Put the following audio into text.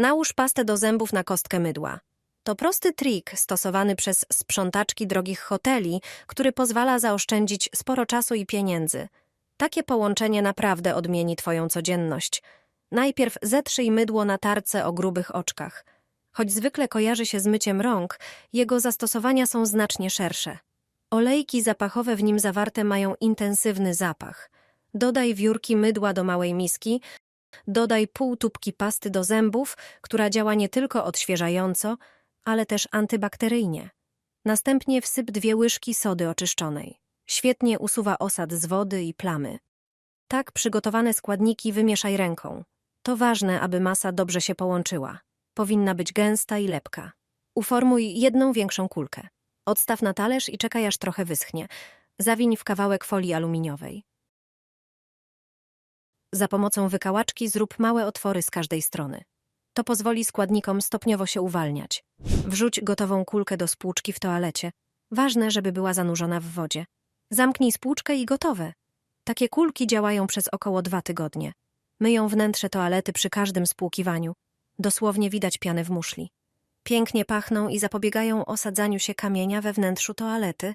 Nałóż pastę do zębów na kostkę mydła. To prosty trik stosowany przez sprzątaczki drogich hoteli, który pozwala zaoszczędzić sporo czasu i pieniędzy. Takie połączenie naprawdę odmieni Twoją codzienność. Najpierw zetrzyj mydło na tarce o grubych oczkach. Choć zwykle kojarzy się z myciem rąk, jego zastosowania są znacznie szersze. Olejki zapachowe w nim zawarte mają intensywny zapach. Dodaj wiórki mydła do małej miski, dodaj pół tubki pasty do zębów, która działa nie tylko odświeżająco, ale też antybakteryjnie. Następnie wsyp dwie łyżki sody oczyszczonej. Świetnie usuwa osad z wody i plamy. Tak przygotowane składniki wymieszaj ręką. To ważne, aby masa dobrze się połączyła. Powinna być gęsta i lepka. Uformuj jedną większą kulkę. Odstaw na talerz i czekaj aż trochę wyschnie. Zawiń w kawałek folii aluminiowej. Za pomocą wykałaczki zrób małe otwory z każdej strony. To pozwoli składnikom stopniowo się uwalniać. Wrzuć gotową kulkę do spłuczki w toalecie. Ważne, żeby była zanurzona w wodzie. Zamknij spłuczkę i gotowe. Takie kulki działają przez około dwa tygodnie. Myją wnętrze toalety przy każdym spłukiwaniu. Dosłownie widać pianę w muszli. Pięknie pachną i zapobiegają osadzaniu się kamienia we wnętrzu toalety,